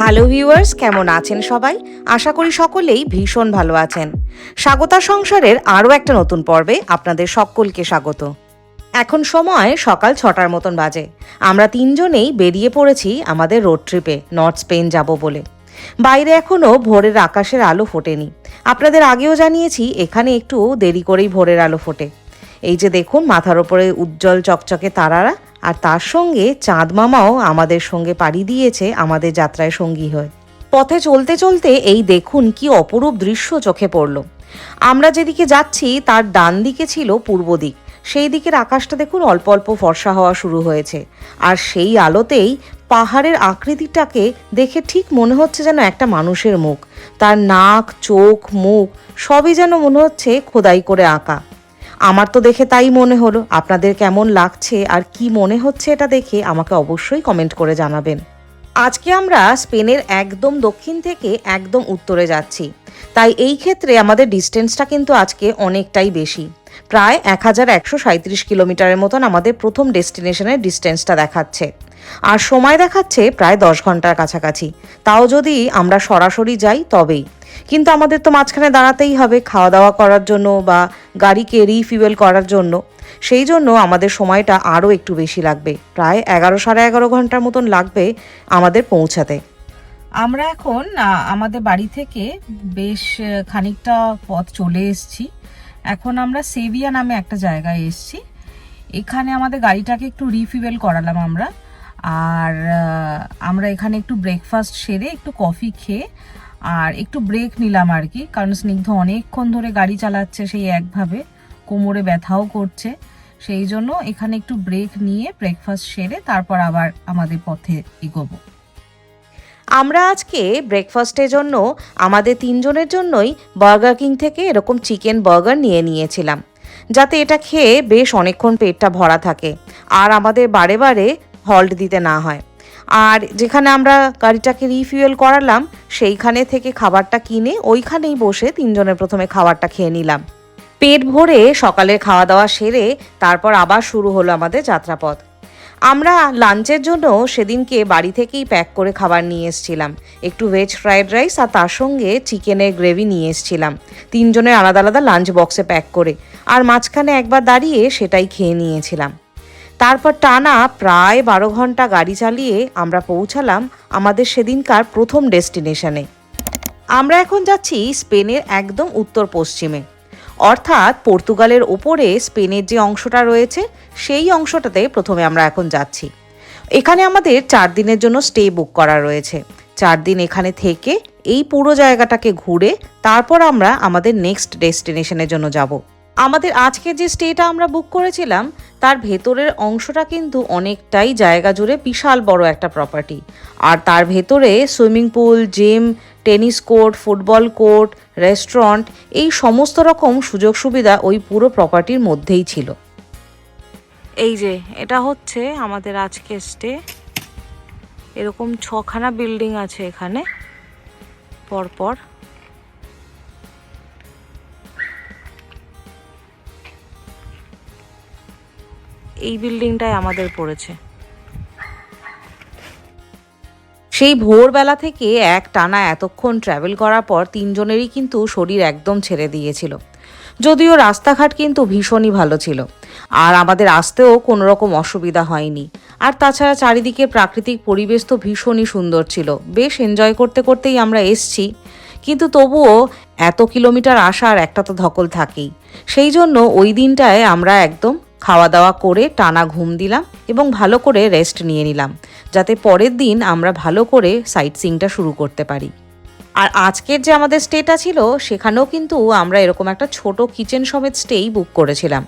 Hello viewers কেমন আছেন সবাই? আশা করি সকলেই ভীষণ ভালো আছেন। স্বাগতা সংসারের আরও একটা নতুন পর্বে আপনাদের সকলকে স্বাগত। এখন সময় সকাল ছটার মতন বাজে। আমরা তিনজনেই বেরিয়ে পড়েছি আমাদের রোড ট্রিপে নর্থ স্পেন যাব বলে। বাইরে এখনও ভোরের আকাশের আলো ফোটেনি। আপনাদের আগেও জানিয়েছি, এখানে একটু দেরি করেই ভোরের আলো ফোটে। এই যে দেখুন, মাথার ওপরে উজ্জ্বল চকচকে তারারা আর তার সঙ্গে চাঁদ মামাও আমাদের সঙ্গে পাড়ি দিয়েছে আমাদের যাত্রায় সঙ্গী হয়ে। পথে চলতে চলতে এই দেখুন কি অপরূপ দৃশ্য চোখে পড়ল। আমরা যেদিকে যাচ্ছি, তার ডান দিকে ছিল পূর্ব দিক। সেই দিকের আকাশটা দেখুন অল্প অল্প ফর্সা হওয়া শুরু হয়েছে। আর সেই আলোতেই পাহাড়ের আকৃতিটাকে দেখে ঠিক মনে হচ্ছে যেন একটা মানুষের মুখ। তার নাক, চোখ, মুখ সবই যেন মনে হচ্ছে খোদাই করে আঁকা। আমার তো দেখে তাই মনে হলো। আপনাদের কেমন লাগছে আর কি মনে হচ্ছে এটা দেখে আমাকে অবশ্যই কমেন্ট করে জানাবেন। আজকে আমরা স্পেনের একদম দক্ষিণ থেকে একদম উত্তরে যাচ্ছি। তাই এই ক্ষেত্রে আমাদের ডিস্টেন্সটা কিন্তু আজকে অনেকটাই বেশি। প্রায় এক হাজার একশো সাঁত্রিশ কিলোমিটারের মতন আমাদের প্রথম ডেস্টিনেশনের ডিস্টেন্সটা দেখাচ্ছে। আর সময় দেখাচ্ছে প্রায় দশ ঘণ্টার কাছাকাছি। তাও যদি আমরা সরাসরি যাই, তবেই। কিন্তু আমাদের তো মাঝখানে দাঁড়াতেই হবে খাওয়া দাওয়া করার জন্য বা গাড়িকে রিফিউয়েল করার জন্য। সেই জন্য আমাদের সময়টা আরও একটু বেশি লাগবে। প্রায় এগারো সাড়ে এগারো ঘণ্টার মতন লাগবে আমাদের পৌঁছাতে। আমরা এখন আমাদের বাড়ি থেকে বেশ খানিকটা পথ চলে এসেছি। এখন আমরা সেভিয়া নামে একটা জায়গায় এসছি। এখানে আমাদের গাড়িটাকে একটু রিফিউয়েল করালাম আমরা। আর আমরা এখানে একটু ব্রেকফাস্ট সেরে একটু কফি খেয়ে আর একটু ব্রেক নিলাম আর কি, কারণ স্নিগ্ধ অনেকক্ষণ ধরে গাড়ি চালাচ্ছে সেই একভাবে, কোমরে ব্যথাও করছে। সেই জন্য এখানে একটু ব্রেক নিয়ে ব্রেকফাস্ট সেরে তারপর আবার আমাদের পথে এগোবো। আমরা আজকে ব্রেকফাস্টের জন্য আমাদের তিনজনের জন্যই বার্গার কিং থেকে এরকম চিকেন বার্গার নিয়ে নিয়েছিলাম, যাতে এটা খেয়ে বেশ অনেকক্ষণ পেটটা ভরা থাকে, আর আমাদের বারে বারে হল্ট দিতে না হয়। আর যেখানে আমরা গাড়িটাকে রিফিউয়েল করালাম, সেইখানে থেকে খাবারটা কিনে ওইখানেই বসে তিনজনের প্রথমে খাবারটা খেয়ে নিলাম। পেট ভরে সকালের খাওয়া দাওয়া সেরে তারপর আবার শুরু হলো আমাদের যাত্রাপথ। আমরা লাঞ্চের জন্য সেদিনকে বাড়ি থেকেই প্যাক করে খাবার নিয়ে এসেছিলাম। একটু ভেজ ফ্রায়েড রাইস আর তার সঙ্গে চিকেনের গ্রেভি নিয়ে এসেছিলাম। তিনজনের আলাদা আলাদা লাঞ্চ বক্সে প্যাক করে, আর মাঝখানে একবার দাঁড়িয়ে সেটাই খেয়ে নিয়েছিলাম। তারপর টানা প্রায় বারো ঘণ্টা গাড়ি চালিয়ে আমরা পৌঁছালাম আমাদের সেদিনকার প্রথম ডেস্টিনেশনে। আমরা এখন যাচ্ছি স্পেনের একদম উত্তর পশ্চিমে। অর্থাৎ পর্তুগালের ওপরে স্পেনের যে অংশটা রয়েছে, সেই অংশটাতে প্রথমে আমরা এখন যাচ্ছি। এখানে আমাদের চার দিনের জন্য স্টে বুক করা রয়েছে। চার দিন এখানে থেকে এই পুরো জায়গাটাকে ঘুরে তারপর আমরা আমাদের নেক্সট ডেস্টিনেশনের জন্য যাব। আমাদের আজকে যে স্টেটা আমরা বুক করেছিলাম তার ভেতরের অংশটা কিন্তু অনেকটাই জায়গা জুড়ে বিশাল বড় একটা প্রপার্টি আর তার ভেতরে swimming pool gym tennis court football court restaurant এই সমস্ত রকম সুযোগ সুবিধা ওই পুরো প্রপার্টির মধ্যেই ছিল। এই যে, এটা হচ্ছে আমাদের আজকে স্টে এরকম ছখানা বিল্ডিং আছে এখানে। পরপর এই বিল্ডিংটায় আমাদের পড়েছে। সেই ভোরবেলা থেকে এক টানা এতক্ষণ ট্রাভেল করার পর তিনজনেরই কিন্তু শরীর একদম ছেড়ে দিয়েছিল। যদিও রাস্তাঘাট কিন্তু ভীষণই ভালো ছিল। আর আমাদের আসতেও কোনো রকম অসুবিধা হয়নি। আর তাছাড়া চারিদিকে প্রাকৃতিক পরিবেশ তো ভীষণই সুন্দর ছিল। বেশ এনজয় করতে করতেই আমরা এসছি। কিন্তু তবুও এত কিলোমিটার আসার একটা তো ধকল থাকেই। সেই জন্য ওই দিনটায় আমরা একদম খাওয়া দাওয়া করে টানা ঘুম দিলাম এবং ভালো করে রেস্ট নিয়ে নিলাম, যাতে পরের দিন আমরা ভালো করে সাইট সিংটা শুরু করতে পারি। আর আজকের যে আমাদের স্টেটা ছিল, সেখানেও কিন্তু আমরা এরকম একটা ছোট কিচেন সমেত স্টেই বুক করেছিলাম,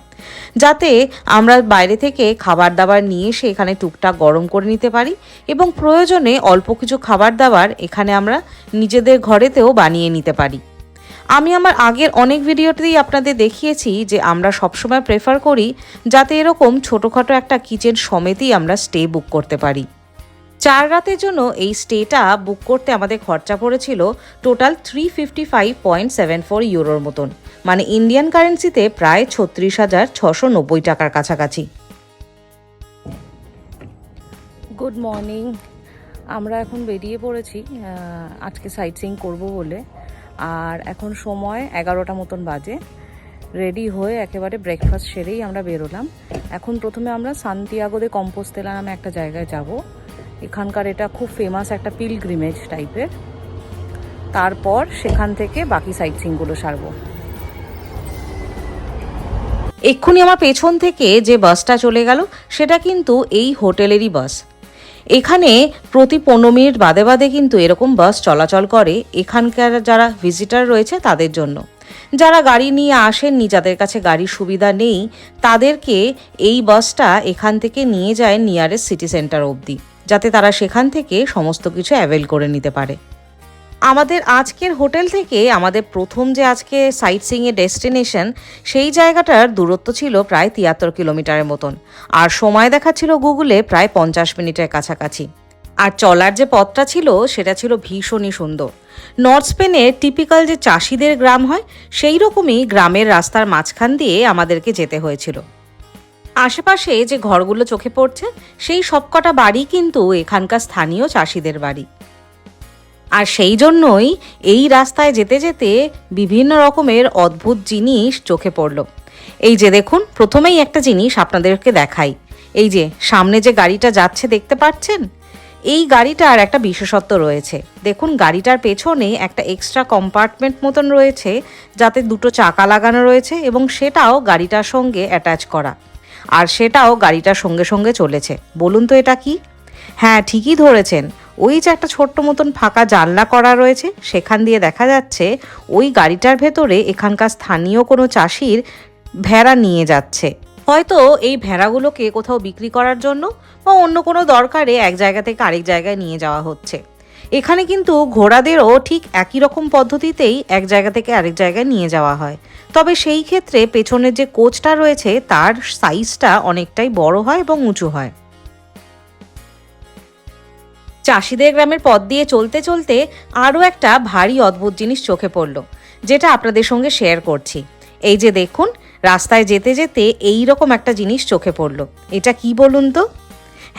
যাতে আমরা বাইরে থেকে খাবার দাবার নিয়ে এসে এখানে টুকটাক গরম করে নিতে পারি এবং প্রয়োজনে অল্প কিছু খাবার দাবার এখানে আমরা নিজেদের ঘরেতেও বানিয়ে নিতে পারি। আমি আমার আগের অনেক ভিডিওতেই আপনাদের দেখিয়েছি যে আমরা সবসময় প্রেফার করি যাতে এরকম ছোটোখাটো একটা কিচেন সমেতই আমরা স্টে বুক করতে পারি। চার রাতের জন্য এই স্টেটা বুক করতে আমাদের খরচা পড়েছিল total three fifty five point seven four ইউরোর মতন। মানে ইন্ডিয়ান কারেন্সিতে প্রায় ছত্রিশ হাজার ছশো নব্বই টাকার কাছাকাছি। গুড মর্নিং আমরা এখন বেরিয়ে পড়েছি আজকে সাইট সিং করব বলে। আর এখন সময় এগারোটা মতন বাজে। রেডি হয়ে একেবারে ব্রেকফাস্ট সেরেই আমরা বেরোলাম। এখন প্রথমে আমরা সান্তিয়াগো দে কম্পোস্তেলা নামে একটা জায়গায় যাব। এখানকার এটা খুব ফেমাস একটা পিলগ্রিমেজ টাইপের তারপর সেখান থেকে বাকি সাইট সিংগুলো সারবো। এক্ষুনি আমার পেছন থেকে যে বাসটা চলে গেল, সেটা কিন্তু এই হোটেলেরই বাস এখানে প্রতি পনেরো মিনিট বাদে বাদে কিন্তু এরকম বাস চলাচল করে। এখানকার যারা ভিজিটার রয়েছে তাদের জন্য। যারা গাড়ি নিয়ে আসেননি, যাদের কাছে গাড়ির সুবিধা নেই, তাদেরকে এই বাসটা এখান থেকে নিয়ে যায় নিয়ারেস্ট সিটি সেন্টার অবধি। যাতে তারা সেখান থেকে সমস্ত কিছু অ্যাভেল করে নিতে পারে। আমাদের আজকের হোটেল থেকে আমাদের প্রথম যে আজকে সাইট সিংয়ের ডেস্টিনেশন সেই জায়গাটার দূরত্ব ছিল প্রায় তিয়াত্তর কিলোমিটারের মতন। আর সময় দেখাচ্ছিল গুগলে প্রায় পঞ্চাশ মিনিটের কাছাকাছি। আর চলার যে পথটা ছিল, সেটা ছিল ভীষণই সুন্দর। নর্থ স্পেনের টিপিক্যাল যে চাষিদের গ্রাম হয়, সেই রকমই গ্রামের রাস্তার মাঝখান দিয়ে আমাদেরকে যেতে হয়েছিল। আশেপাশে যে ঘরগুলো চোখে পড়ছে, সেই সবকটা বাড়ি কিন্তু এখানকার স্থানীয় চাষিদের বাড়ি। আর সেই জন্যই এই রাস্তায় যেতে যেতে বিভিন্ন রকমের অদ্ভুত জিনিস চোখে পড়ল। এই যে দেখুন, প্রথমেই একটা জিনিস আপনাদেরকে দেখাই। এই যে সামনে যে গাড়িটা যাচ্ছে, দেখতে পাচ্ছেন? এই গাড়িটার একটা বিশেষত্ব রয়েছে। দেখুন, গাড়িটার পেছনে একটা এক্সট্রা কম্পার্টমেন্ট মতন রয়েছে, যাতে দুটো চাকা লাগানো রয়েছে এবং সেটাও গাড়িটার সঙ্গে অ্যাটাচ করা। আর সেটাও গাড়িটার সঙ্গে সঙ্গে চলেছে। বলুন তো এটা কি? হ্যাঁ ঠিকই ধরেছেন। ওই যে একটা ছোট্ট মতন ফাঁকা জানলা করা রয়েছে, সেখান দিয়ে দেখা যাচ্ছে ওই গাড়িটার ভেতরে এখানকার স্থানীয় কোনো চাষির ভেড়া নিয়ে যাচ্ছে। হয়তো এই ভেড়াগুলোকে কোথাও বিক্রি করার জন্য বা অন্য কোনো দরকারে এক জায়গা থেকে আরেক জায়গায় নিয়ে যাওয়া হচ্ছে। এখানে কিন্তু ঘোড়াদেরও ঠিক একই রকম পদ্ধতিতেই এক জায়গা থেকে আরেক জায়গায় নিয়ে যাওয়া হয়। তবে সেই ক্ষেত্রে পেছনের যে কোচটা রয়েছে, তার সাইজটা অনেকটাই বড় হয় এবং উঁচু হয়। চাষিদের গ্রামের পথ দিয়ে চলতে চলতে আরও একটা ভারী অদ্ভুত জিনিস চোখে পড়ল, যেটা আপনাদের সঙ্গে শেয়ার করছি। এই যে দেখুন, রাস্তায় যেতে যেতে এই রকম একটা জিনিস চোখে পড়ল। এটা কি বলুন তো?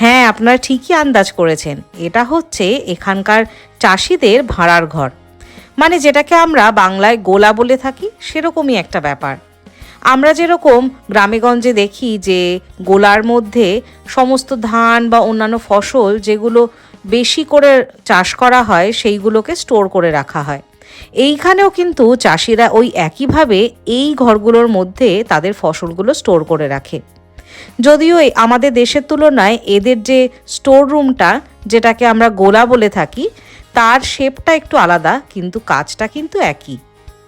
হ্যাঁ আপনারা ঠিকই আন্দাজ করেছেন। এটা হচ্ছে এখানকার চাষিদের ভাড়ার ঘর। মানে যেটাকে আমরা বাংলায় গোলা বলে থাকি, সেরকমই একটা ব্যাপার। আমরা যেরকম গ্রামেগঞ্জে দেখি যে গোলার মধ্যে সমস্ত ধান বা অন্যান্য ফসল যেগুলো বেশি করে চাষ করা হয়, সেইগুলোকে স্টোর করে রাখা হয়। এইখানেও কিন্তু চাষিরা ওই একইভাবে এই ঘরগুলোর মধ্যে তাদের ফসলগুলো স্টোর করে রাখে। যদিও আমাদের দেশের তুলনায় এদের যে স্টোর রুমটা যেটাকে আমরা গোলা বলে থাকি, তার শেপটা একটু আলাদা, কিন্তু কাজটা কিন্তু একই।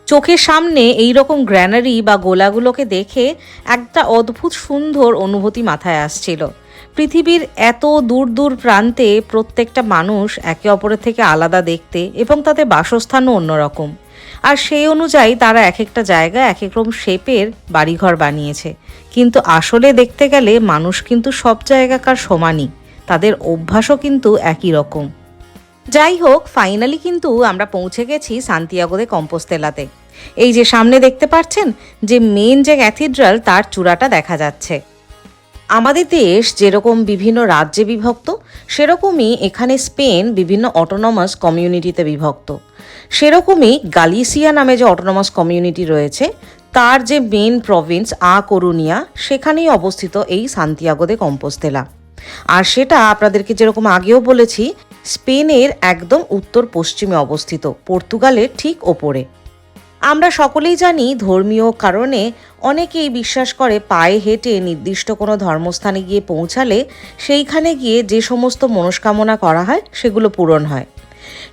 চোখের সামনে এই রকম গ্র্যানারি বা গোলাগুলোকে দেখে একটা অদ্ভুত সুন্দর অনুভূতি মাথায় আসছিল। পৃথিবীর এত দূর দূর প্রান্তে প্রত্যেকটা মানুষ একে অপরের থেকে আলাদা দেখতে এবং তাদের বাসস্থানও অন্যরকম। আর সেই অনুযায়ী তারা এক একটা জায়গা এক এক রকম শেপের বাড়িঘর বানিয়েছে। কিন্তু আসলে দেখতে গেলে মানুষ কিন্তু সব জায়গাকার সমানই। তাদের অভ্যাসও কিন্তু একই রকম। যাই হোক ফাইনালি কিন্তু আমরা পৌঁছে গেছি সান্তিয়াগোদে কম্পোস্তেলাতে। এই যে সামনে দেখতে পাচ্ছেন, যে মেন যে ক্যাথিড্রাল তার চূড়াটা দেখা যাচ্ছে। আমাদের দেশ যেরকম বিভিন্ন রাজ্যে বিভক্ত, সেরকমই এখানে স্পেন বিভিন্ন অটোনমাস কমিউনিটিতে বিভক্ত। সেরকমই গালিসিয়া নামে যে অটোনমাস কমিউনিটি রয়েছে, তার যে মেন প্রভিন্স আ করুনিয়া, সেখানেই অবস্থিত এই সান্তিয়াগোদে কম্পোস্তেলা। আর সেটা আপনাদেরকে যেরকম আগেও বলেছি, স্পেনের একদম উত্তর পশ্চিমে অবস্থিত, পর্তুগালের ঠিক ওপরে। আমরা সকলেই জানি ধর্মীয় কারণে অনেকেই বিশ্বাস করে পায়ে হেঁটে নির্দিষ্ট কোনো ধর্মস্থানে গিয়ে পৌঁছালে সেইখানে গিয়ে যে সমস্ত মনস্কামনা করা হয় সেগুলো পূরণ হয়।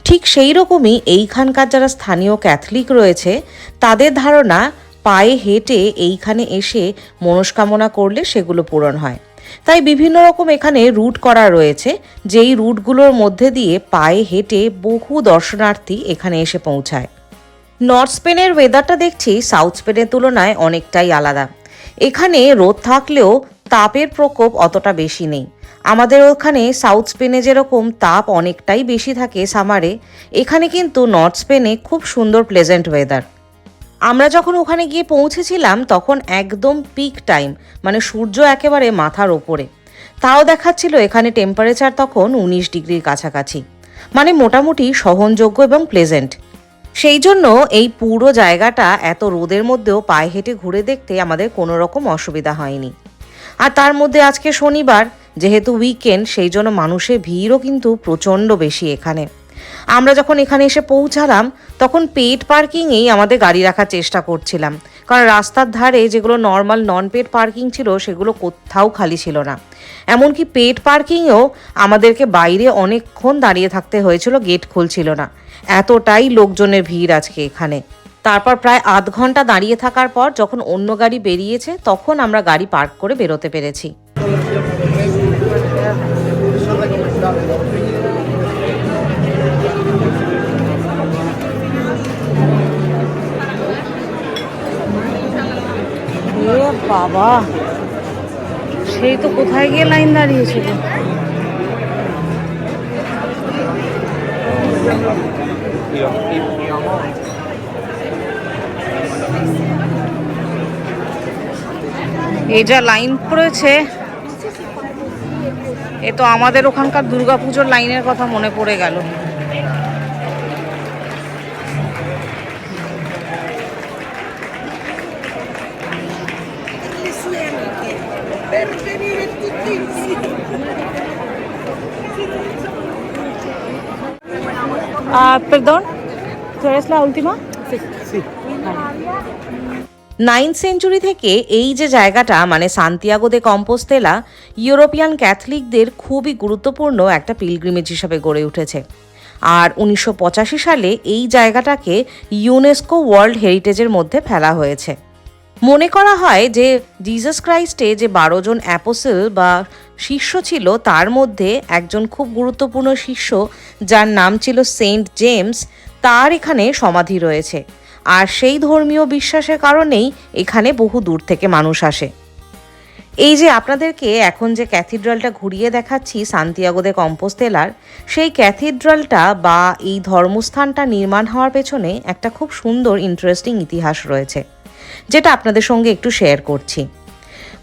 ঠিক সেই রকমই এইখানকার যারা স্থানীয় ক্যাথলিক রয়েছে, তাদের ধারণা পায়ে হেঁটে এইখানে এসে মনস্কামনা করলে সেগুলো পূরণ হয়। তাই বিভিন্ন রকম এখানে রুট করা রয়েছে, যেই রুটগুলোর মধ্যে দিয়ে পায়ে হেঁটে বহু দর্শনার্থী এখানে এসে পৌঁছায়। নর্থ স্পেনের ওয়েদারটা দেখছি সাউথ স্পেনের তুলনায় অনেকটাই আলাদা। এখানে রোদ থাকলেও তাপের প্রকোপ অতটা বেশি নেই। আমাদের ওখানে সাউথ স্পেনে যেরকম তাপ অনেকটাই বেশি থাকে সামারে, এখানে কিন্তু নর্থ স্পেনে খুব সুন্দর প্লেজেন্ট ওয়েদার। আমরা যখন ওখানে গিয়ে পৌঁছেছিলাম, তখন একদম পিক টাইম মানে সূর্য একেবারে মাথার ওপরে। তাও দেখাচ্ছিল এখানে টেম্পারেচার তখন উনিশ ডিগ্রির কাছাকাছি। মানে মোটামুটি সহনযোগ্য এবং প্লেজেন্ট। সেই জন্য এই পুরো জায়গাটা এত রোদের মধ্যেও পায়ে হেঁটে ঘুরে দেখতে আমাদের কোনো রকম অসুবিধা হয়নি। আর তার মধ্যে আজকে শনিবার, যেহেতু উইকেন্ড সেই জন্য মানুষের ভিড়ও কিন্তু প্রচণ্ড বেশি এখানে। আমরা যখন এখানে এসে পৌঁছালাম, তখন পেড পার্কিংয়েই আমাদের গাড়ি রাখার চেষ্টা করছিলাম। কারণ রাস্তার ধারে যেগুলো নর্মাল নন পেড পার্কিং ছিল, সেগুলো কোথাও খালি ছিল না। এমনকি পেড পার্কিংয়েও আমাদেরকে বাইরে অনেকক্ষণ দাঁড়িয়ে থাকতে হয়েছিল গেট খুলছিল না। এতটাই লোকজনের ভিড় আজকে এখানে। তারপর প্রায় আধ ঘণ্টা দাঁড়িয়ে থাকার পর যখন অন্য গাড়ি বেরিয়েছে, তখন আমরা গাড়ি পার্ক করে বেরোতে পেরেছি। বাবা, সেই তো কোথায় গিয়ে লাইন দাঁড়িয়েছিল? এই যা লাইন পড়েছে এ তো আমাদের ওখানকার দুর্গাপুজোর লাইনের কথা মনে পড়ে গেল। Perdón, ¿tú eres la última? Sí. Sí. Ninth century থেকে এই যে জায়গাটা মানে সান্তিয়াগো দে কম্পোস্তেলা ইউরোপিয়ান ক্যাথলিকদের খুবই গুরুত্বপূর্ণ একটা পিলগ্রিমেজ হিসাবে গড়ে উঠেছে আর উনিশশো পঁচাশি সালে এই জায়গাটাকে ইউনেস্কো ওয়ার্ল্ড হেরিটেজের মধ্যে ফেলা হয়েছে মনে করা হয় যে জিসাস ক্রাইস্টে যে বারো জন অ্যাপোসেল বা শিষ্য ছিল, তার মধ্যে একজন খুব গুরুত্বপূর্ণ শিষ্য, যার নাম ছিল সেন্ট জেমস তার এখানে সমাধি রয়েছে। আর সেই ধর্মীয় বিশ্বাসের কারণেই এখানে বহু দূর থেকে মানুষ আসে। এই যে আপনাদেরকে এখন যে ক্যাথিড্রালটা ঘুরিয়ে দেখাচ্ছি সান্তিয়াগোদে কম্পোস্তেলার সেই ক্যাথিড্রালটা বা এই ধর্মস্থানটা নির্মাণ হওয়ার পেছনে একটা খুব সুন্দর ইন্টারেস্টিং ইতিহাস রয়েছে। যেটা আপনাদের সঙ্গে একটু শেয়ার করছি।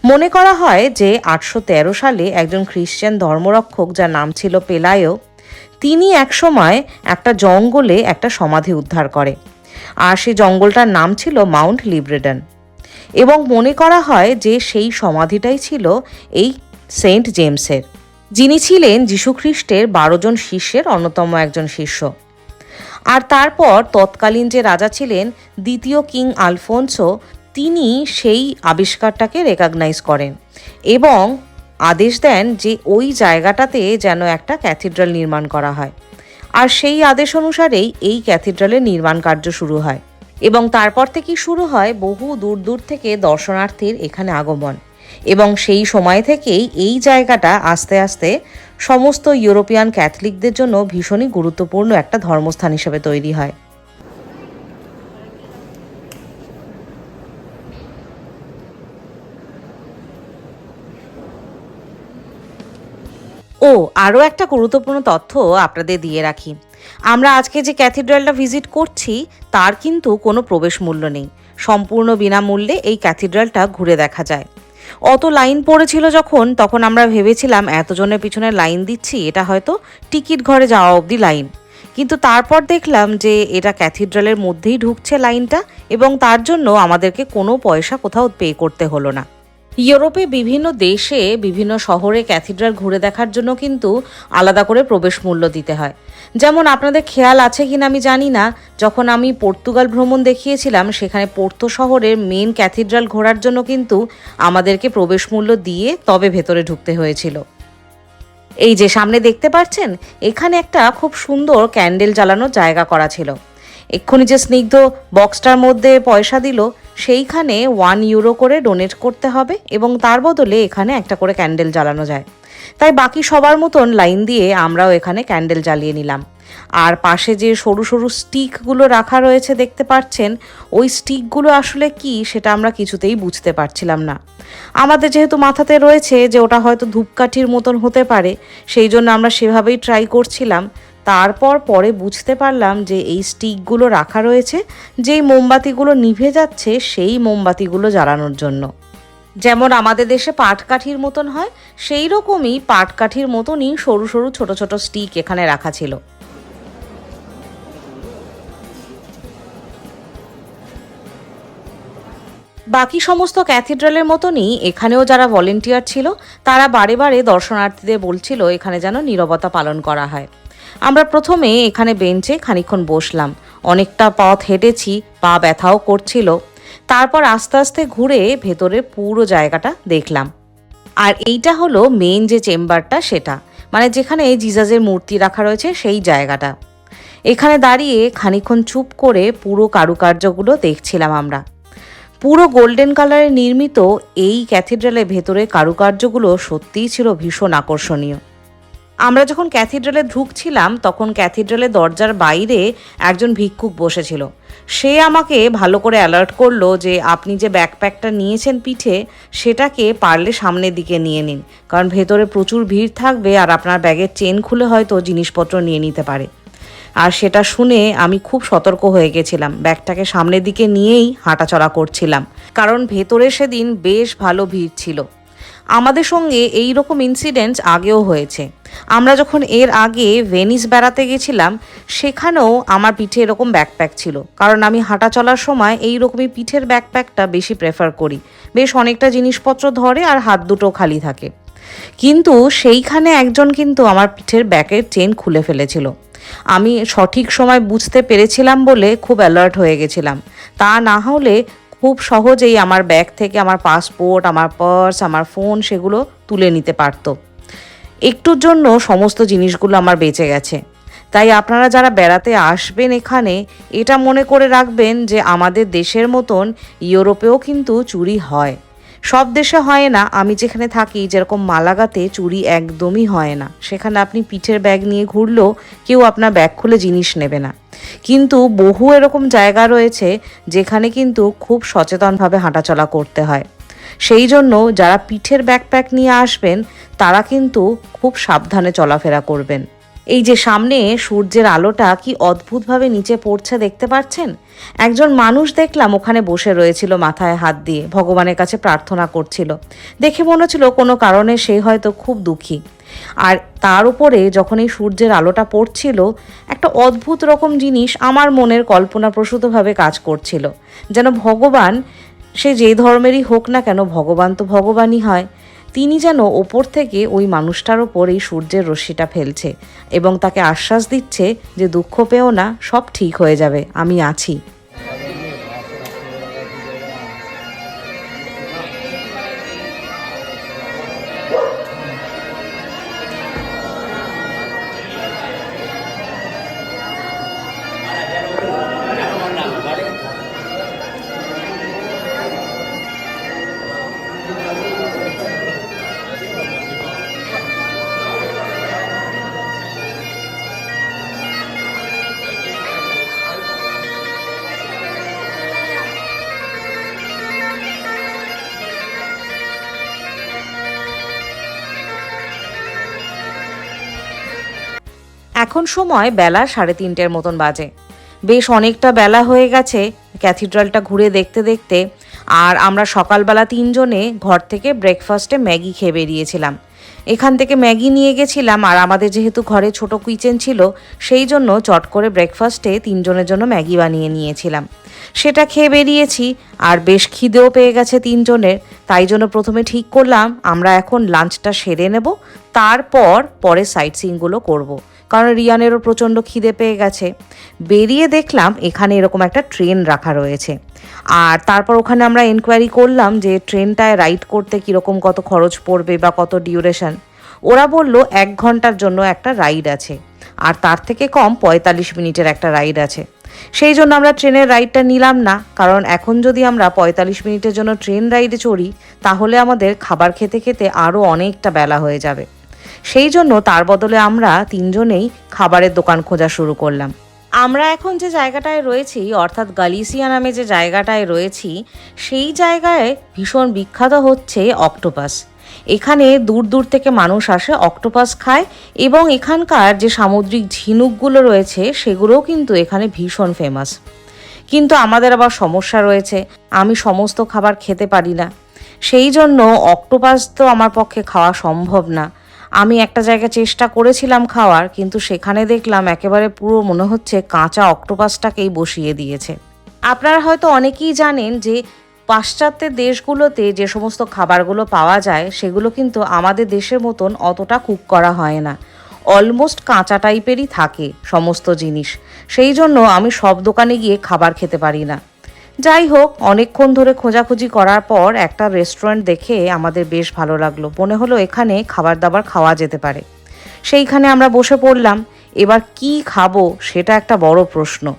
মনে করা হয় যে আটশো তেরো সালে একজন খ্রিশ্চান ধর্মরক্ষক যার নাম ছিল পেলায়ো তিনি একসময় একটা জঙ্গলে একটা সমাধি উদ্ধার করে। আর সেই জঙ্গলটার নাম ছিল মাউন্ট লিব্রেডন। এবং মনে করা হয় যে সেই সমাধিটাই ছিল এই সেন্ট জেমসের। যিনি ছিলেন যীশুখ্রিস্টের বারো জন শিষ্যের অন্যতম একজন শিষ্য। আর তারপর তৎকালীন যে রাজা ছিলেন, দ্বিতীয় কিং আলফোনসো, তিনি সেই আবিষ্কারটাকে রেকগনাইজ করেন এবং আদেশ দেন যে ওই জায়গাটাতে যেন একটা ক্যাথিড্রাল নির্মাণ করা হয়। আর সেই আদেশ অনুসারেই এই ক্যাথিড্রালের নির্মাণ কার্য শুরু হয় এবং তারপর থেকেই শুরু হয় বহু দূর দূর থেকে দর্শনার্থীর এখানে আগমন। এবং সেই সময় থেকেই এই জায়গাটা আস্তে আস্তে সমস্ত ইউরোপিয়ান ক্যাথলিকদের জন্য ভীষণই গুরুত্বপূর্ণ একটা ধর্মস্থান হিসেবে তৈরি হয়। ও, আরও একটা গুরুত্বপূর্ণ তথ্য আপনাদের দিয়ে রাখি। আমরা আজকে যে ক্যাথিড্রালটা ভিজিট করছি, তার কিন্তু কোনো প্রবেশ মূল্য নেই। সম্পূর্ণ বিনামূল্যে এই ক্যাথিড্রালটা ঘুরে দেখা যায়। অত লাইন পড়েছিল যখন, তখন আমরা ভেবেছিলাম এতজনের পিছনে লাইন দিচ্ছি, এটা হয়তো টিকিট ঘরে যাওয়া অবধি লাইন। কিন্তু তারপর দেখলাম যে এটা ক্যাথিড্রালের মধ্যেই ঢুকছে লাইনটা এবং তার জন্য আমাদেরকে কোনো পয়সা কোথাও পে করতে হলো না। ইউরোপে বিভিন্ন দেশে, বিভিন্ন শহরে ক্যাথিড্রাল ঘুরে দেখার জন্য কিন্তু আলাদা করে প্রবেশ মূল্য দিতে হয়। যেমন আপনাদের খেয়াল আছে কিনা আমি জানি না। যখন আমি পর্তুগাল ভ্রমণ দেখিয়েছিলাম, সেখানে পোর্তো শহরের মেন ক্যাথিড্রাল ঘোরার জন্য কিন্তু আমাদেরকে প্রবেশ মূল্য দিয়ে তবে ভেতরে ঢুকতে হয়েছিল। এই যে সামনে দেখতে পাচ্ছেন, এখানে একটা খুব সুন্দর ক্যান্ডেল জ্বালানোর জায়গা করা ছিল। এক্ষুনি যে স্নিগ্ধ বক্সটার মধ্যে পয়সা দিল, সেইখানে ওয়ান ইউরো করে ডোনেট করতে হবে এবং তার বদলে এখানে একটা করে ক্যান্ডেল জ্বালানো যায়। তাই বাকি সবার মতন লাইন দিয়ে আমরাও এখানে ক্যান্ডেল জ্বালিয়ে নিলাম। আর পাশে যে সরু সরু স্টিকগুলো রাখা রয়েছে দেখতে পাচ্ছেন, ওই স্টিকগুলো আসলে কি সেটা আমরা কিছুতেই বুঝতে পারছিলাম না। আমাদের যেহেতু মাথাতে রয়েছে যে ওটা হয়তো ধূপকাঠির মতন হতে পারে, সেই জন্য আমরা সেভাবেই ট্রাই করছিলাম। তারপর পরে বুঝতে পারলাম যে এই স্টিকগুলো রাখা রয়েছে, যেই মোমবাতিগুলো নিভে যাচ্ছে সেই মোমবাতিগুলো জ্বালানোর জন্য। যেমন আমাদের দেশে পাটকাঠির মতন হয়, সেই রকমই পাটকাঠির মতনই সরু সরু ছোট ছোট স্টিক এখানে রাখা ছিল। বাকি সমস্ত ক্যাথিড্রালের মতনই এখানেও যারা ভলেন্টিয়ার ছিল, তারা বারে বারে দর্শনার্থীদের বলছিল এখানে যেন নীরবতা পালন করা হয়। আমরা প্রথমে এখানে বেঞ্চে খানিকক্ষণ বসলাম। অনেকটা পথ হেঁটেছি, পা ব্যথাও করছিল। তারপর আস্তে আস্তে ঘুরে ভেতরের পুরো জায়গাটা দেখলাম। আর এইটা হলো মেন যে চেম্বারটা সেটা। মানে যেখানে জিজাজের মূর্তি রাখা রয়েছে সেই জায়গাটা। এখানে দাঁড়িয়ে খানিকক্ষণ চুপ করে পুরো কারুকার্যগুলো দেখছিলাম আমরা। পুরো গোল্ডেন কালারে নির্মিত এই ক্যাথিড্রালের ভেতরে কারুকার্যগুলো সত্যিই ছিল ভীষণ আকর্ষণীয়। আমরা যখন ক্যাথিড্রালে ঢুকছিলাম তখন ক্যাথিড্রালের দরজার বাইরে একজন ভিক্ষুক বসেছিল। সে আমাকে ভালো করে অ্যালার্ট করল যে, আপনি যে ব্যাকপ্যাকটা নিয়েছেন পিঠে, সেটাকে পারলে সামনের দিকে নিয়ে নিন। কারণ ভেতরে প্রচুর ভিড় থাকবে আর আপনার ব্যাগের চেন খুলে হয়তো জিনিসপত্র নিয়ে নিতে পারে। আর সেটা শুনে আমি খুব সতর্ক হয়ে গেছিলাম। ব্যাগটাকে সামনের দিকে নিয়েই হাঁটাচলা করছিলাম। কারণ ভেতরে সেদিন বেশ ভালো ভিড় ছিল। আমাদের সঙ্গে এই রকম ইনসিডেন্টস আগেও হয়েছে। আমরা যখন এর আগে ভেনিস বেড়াতে গেছিলাম, সেখানেও আমার পিঠে এরকম ব্যাকপ্যাক ছিল। কারণ আমি হাঁটা চলার সময় এই রকমই পিঠের ব্যাকপ্যাকটা বেশি প্রেফার করি। বেশ অনেকটা জিনিসপত্র ধরে আর হাত দুটো খালি থাকে। কিন্তু সেইখানে একজন কিন্তু আমার পিঠের ব্যাকের চেন খুলে ফেলেছিল। আমি সঠিক সময় বুঝতে পেরেছিলাম বলে খুব অ্যালার্ট হয়ে গেছিলাম। তা না হলে খুব সহজেই আমার ব্যাগ থেকে আমার পাসপোর্ট, আমার পার্স, আমার ফোন সেগুলো তুলে নিতে পারতো। একটুর জন্য সমস্ত জিনিসগুলো আমার বেঁচে গেছে। তাই আপনারা যারা বেড়াতে আসবেন এখানে, এটা মনে করে রাখবেন যে আমাদের দেশের মতন ইউরোপেও কিন্তু চুরি হয়। সব দেশে হয় না, আমি যেখানে থাকি, যেরকম মালাগাতে চুরি একদমই হয় না। সেখানে আপনি পিঠের ব্যাগ নিয়ে ঘুরলেও কেউ আপনার ব্যাগ খুলে জিনিস নেবে না। কিন্তু বহু এরকম জায়গা রয়েছে যেখানে কিন্তু খুব সচেতনভাবে হাঁটাচলা করতে হয়। সেই জন্য যারা পিঠের ব্যাকপ্যাক নিয়ে আসবেন, তারা কিন্তু খুব সাবধানে চলাফেরা করবেন। এই যে সামনে সূর্যের আলোটা কি অদ্ভুতভাবে নিচে পড়ছে দেখতে পাচ্ছেন? একজন মানুষ দেখলাম ওখানে বসে রয়েছিল মাথায় হাত দিয়ে, ভগবানের কাছে প্রার্থনা করছিল। দেখে মনে হচ্ছিল কোনো কারণে সে হয়তো খুব দুঃখী। আর তার উপরে যখন এই সূর্যের আলোটা পড়ছিল, একটা অদ্ভুত রকম জিনিস আমার মনের কল্পনাপ্রসূতভাবে কাজ করছিল। যেন ভগবান, সে যে ধর্মেরই হোক না কেন, ভগবান তো ভগবানই হয়, তিনি যেন ওপর থেকে ওই মানুষটার ওপর এই সূর্যের রশ্মিটা ফেলছে এবং তাকে আশ্বাস দিচ্ছে যে দুঃখ পেও না, সব ঠিক হয়ে যাবে, আমি আছি। এখন সময় বেলা সাড়ে তিনটের মতন বাজে। বেশ অনেকটা বেলা হয়ে গেছে, ক্যাথিড্রালটা ঘুরে দেখতে দেখতে, আর আমরা সকালবেলা তিনজনে ঘর থেকে ব্রেকফাস্টে ম্যাগি খেয়ে বেরিয়েছিলাম। এখান থেকে ম্যাগি নিয়ে গেছিলাম, আর আমাদের যেহেতু ঘরে ছোট কিচেন ছিল, সেই জন্য চট করে ব্রেকফাস্টে তিনজনের জন্য ম্যাগি বানিয়ে নিয়েছিলাম। সেটা খেয়ে বেরিয়েছি, আর বেশ খিদেও পেয়ে গেছে তিনজনের। তাই জন্য প্রথমে ঠিক করলাম, আমরা এখন লাঞ্চটা সেরে নেব, তারপর পরে সাইট সিনগুলো করব। কারণ রিয়ানেরও প্রচণ্ড খিদে পেয়ে গেছে। বেরিয়ে দেখলাম, এখানে এরকম একটা ট্রেন রাখা রয়েছে। আর তারপর ওখানে আমরা এনকোয়ারি করলাম যে ট্রেনটায় রাইড করতে কীরকম কত খরচ পড়বে বা কত ডিউরেশন ওরা বলল এক ঘণ্টার জন্য একটা রাইড আছে, আর তার থেকে কম পঁয়তাল্লিশ মিনিটের একটা রাইড আছে। সেই জন্য আমরা ট্রেনের রাইডটা নিলাম না, কারণ এখন যদি আমরা পঁয়তাল্লিশ মিনিটের জন্য ট্রেন রাইডে চড়ি, তাহলে আমাদের খাবার খেতে খেতে আরও অনেকটা বেলা হয়ে যাবে। সেই জন্য তার বদলে আমরা তিনজনেই খাবারের দোকান খোঁজা শুরু করলাম। আমরা এখন যে জায়গাটায় রয়েছি, অর্থাৎ গালিসিয়া নামে যে জায়গাটায় রয়েছি, সেই জায়গায় ভীষণ বিখ্যাত হচ্ছে অক্টোপাস। এখানে দূর দূর থেকে মানুষ আসে, অক্টোপাস খায় এবং এখানকার যে সামুদ্রিক ঝিনুকগুলো রয়েছে, সেগুলোও কিন্তু এখানে ভীষণ ফেমাস কিন্তু আমাদের আবার সমস্যা রয়েছে, আমি সমস্ত খাবার খেতে পারি না। সেই জন্য অক্টোপাস তো আমার পক্ষে খাওয়া সম্ভব না। আমি একটা জায়গায় চেষ্টা করেছিলাম খাওয়ার, কিন্তু সেখানে দেখলাম একেবারে পুরো মনে হচ্ছে কাঁচা অক্টোপাসটাকেই বসিয়ে দিয়েছে। আপনারা হয়তো অনেকেই জানেন যে পাশ্চাত্যের দেশগুলোতে যে সমস্ত খাবারগুলো পাওয়া যায়, সেগুলো কিন্তু আমাদের দেশের মতন অতটা কুক করা হয় না। অলমোস্ট কাঁচা টাইপেরই থাকে সমস্ত জিনিস। সেই জন্য আমি সব দোকানে গিয়ে খাবার খেতে পারি না। যাই হোক অনেকক্ষণ ধরে খোঁজাখুঁজি করার পর একটা রেস্টুরেন্ট দেখে আমাদের বেশ ভালো লাগল। মনে হলো এখানে খাবার দাবার খাওয়া যেতে পারে। সেইখানে আমরা বসে পড়লাম। এবার কি খাব সেটা একটা বড় প্রশ্ন।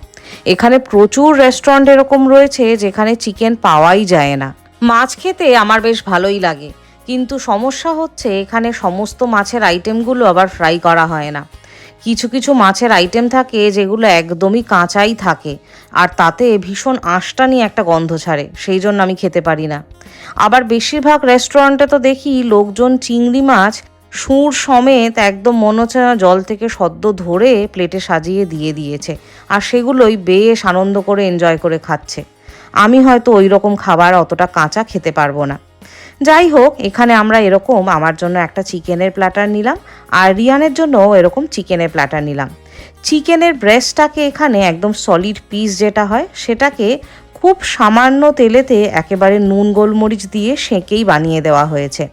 এখানে প্রচুর রেস্টুরেন্ট এরকম রয়েছে যেখানে চিকেন পাওয়াই যায় না। মাছ খেতে আমার বেশ ভালোই লাগে। কিন্তু সমস্যা হচ্ছে এখানে সমস্ত মাছের আইটেমগুলো আবার ফ্রাই করা হয় না। কিছু কিছু মাছের আইটেম থাকে যেগুলো একদমই কাঁচাই থাকে, আর তাতে ভীষণ আঁশটানি একটা গন্ধ ছাড়ে, সেই জন্য আমি খেতে পারি না। আবার বেশিরভাগ রেস্টুরেন্টে তো দেখি লোকজন চিংড়ি মাছ সুর সমেত একদম মনে হচ্ছে না জল থেকে সদ্য ধরে প্লেটে সাজিয়ে দিয়ে দিয়েছে, আর সেগুলোই বেশ আনন্দ করে এনজয় করে খাচ্ছে। আমি হয়তো ওই রকম খাবার অতটা কাঁচা খেতে পারব না। যাই হোক এখানে আমরা এরকম আমার জন্য একটা চিকেনের প্ল্যাটার নিলাম আর রিয়ানের জন্য এরকম চিকেনের প্ল্যাটার নিলাম। চিকেনের ব্রেস্টটাকে এখানে একদম সলিড পিস যেটা হয়, সেটাকে খুব সামান্য তেলেতে একেবারে নুন গোলমরিচ দিয়ে সেঁকেই বানিয়ে দেওয়া হয়েছে।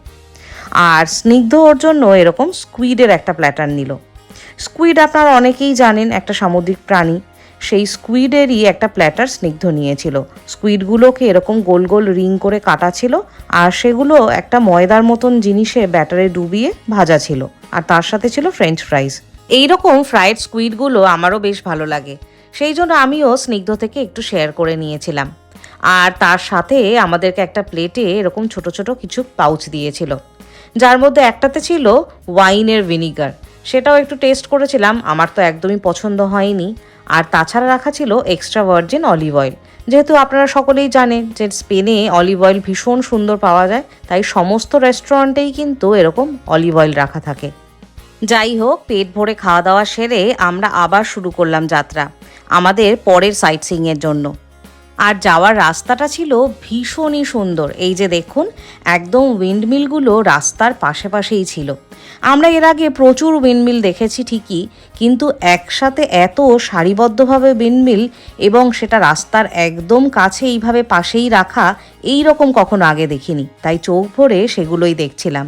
আর স্নিগ্ধ ওর জন্য এরকম স্কুইডের একটা প্ল্যাটার নিল। স্কুইড আপনারা অনেকেই জানেন, একটা সামুদ্রিক প্রাণী। সেই স্কুইডেরই একটা প্ল্যাটার স্নিগ্ধ নিয়েছিল। স্কুইডগুলোকে এরকম গোল গোল রিং করে কাটা ছিল আর সেগুলো একটা ময়দার মতন জিনিসে ব্যাটারে ডুবিয়ে ভাজা ছিল আর তার সাথে ছিল ফ্রেঞ্চ ফ্রাইজ এইরকম ফ্রাইড স্কুইডগুলো আমারও বেশ ভালো লাগে। সেই জন্য আমিও স্নিগ্ধ থেকে একটু শেয়ার করে নিয়েছিলাম। আর তার সাথে আমাদেরকে একটা প্লেটে এরকম ছোট ছোট কিছু পাউচ দিয়েছিল। যার মধ্যে একটাতে ছিল ওয়াইনের ভিনিগার সেটাও একটু টেস্ট করেছিলাম, আমার তো একদমই পছন্দ হয়নি। আর তাছাড়া রাখা ছিল এক্সট্রা ভার্জিন অলিভ অয়েল। যেহেতু আপনারা সকলেই জানেন যে স্পেনে অলিভ অয়েল ভীষণ সুন্দর পাওয়া যায়, তাই সমস্ত রেস্টুরেন্টেই কিন্তু এরকম অলিভ অয়েল রাখা থাকে। যাই হোক, পেট ভরে খাওয়া দাওয়া সেরে আমরা আবার শুরু করলাম যাত্রা, আমাদের পরের সাইট সিংয়ের জন্য। আর যাওয়ার রাস্তাটা ছিল ভীষণই সুন্দর। এই যে দেখুন, একদম উইন্ডমিলগুলো রাস্তার পাশে পাশেই ছিল। আমরা এর আগে প্রচুর উইন্ডমিল দেখেছি ঠিকই, কিন্তু একসাথে এত সারিবদ্ধভাবে উইন্ডমিল এবং সেটা রাস্তার একদম কাছে এইভাবে পাশেই রাখা এই রকম কখনো আগে দেখিনি। তাই চোখ ভরে সেগুলোই দেখছিলাম।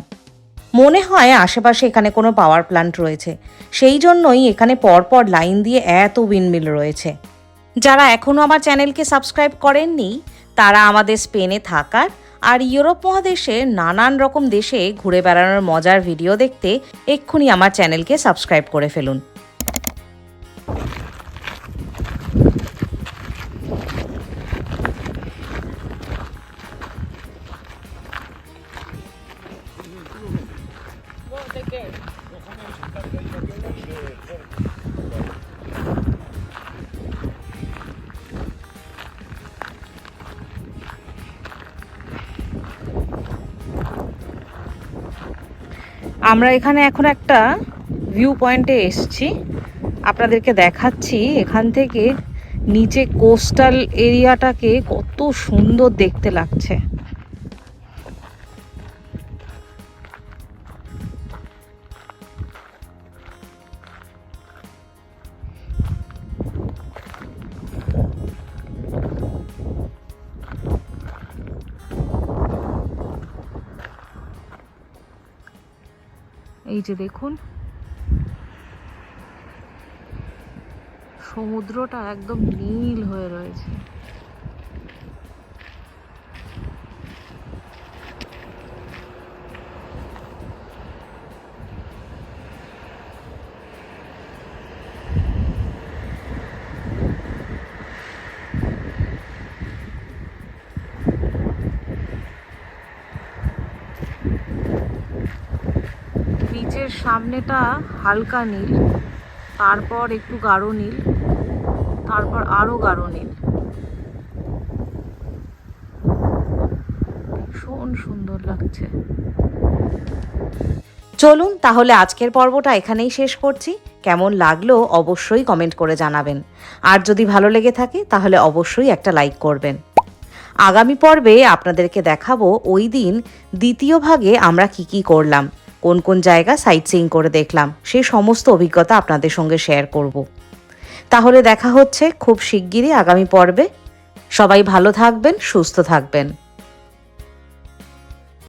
মনে হয় আশেপাশে এখানে কোনো পাওয়ার প্ল্যান্ট রয়েছে। সেই জন্যই এখানে পরপর লাইন দিয়ে এত উইন্ডমিল রয়েছে। যারা এখনও আমার চ্যানেলকে সাবস্ক্রাইব করেননি, তারা আমাদের স্পেনে থাকার আর ইউরোপ মহাদেশে নানান রকম দেশে ঘুরে বেড়ানোর মজার ভিডিও দেখতে এক্ষুনি আমার চ্যানেলকে সাবস্ক্রাইব করে ফেলুন। আমরা এখানে এখন একটা ভিউ পয়েন্টে এসছি। আপনাদেরকে দেখাচ্ছি এখান থেকে নিচে কোস্টাল এরিয়াটাকে কত সুন্দর দেখতে লাগছে। এই যে দেখুন সমুদ্রটা একদম নীল হয়ে রয়েছে। নিচের সামনেটা হালকা নীল, তারপর একটু গাঢ় নীল, তারপর আরও গাঢ় নীল। ভীষণ সুন্দর লাগছে। চলুন তাহলে আজকের পর্বটা এখানেই শেষ করছি। কেমন লাগল অবশ্যই কমেন্ট করে জানাবেন। আর যদি ভালো লেগে থাকে, তাহলে অবশ্যই একটা লাইক করবেন। আগামী পর্বে আপনাদেরকে দেখাবো ওই দিন দ্বিতীয় ভাগে আমরা কি কি করলাম। কোন কোন জায়গা সাইট সিইং করে দেখলাম, সেই সমস্ত অভিজ্ঞতা আপনাদের সঙ্গে শেয়ার করব। তাহলে দেখা হচ্ছে খুব শিগগিরই আগামী পর্বে। সবাই ভালো থাকবেন, সুস্থ থাকবেন।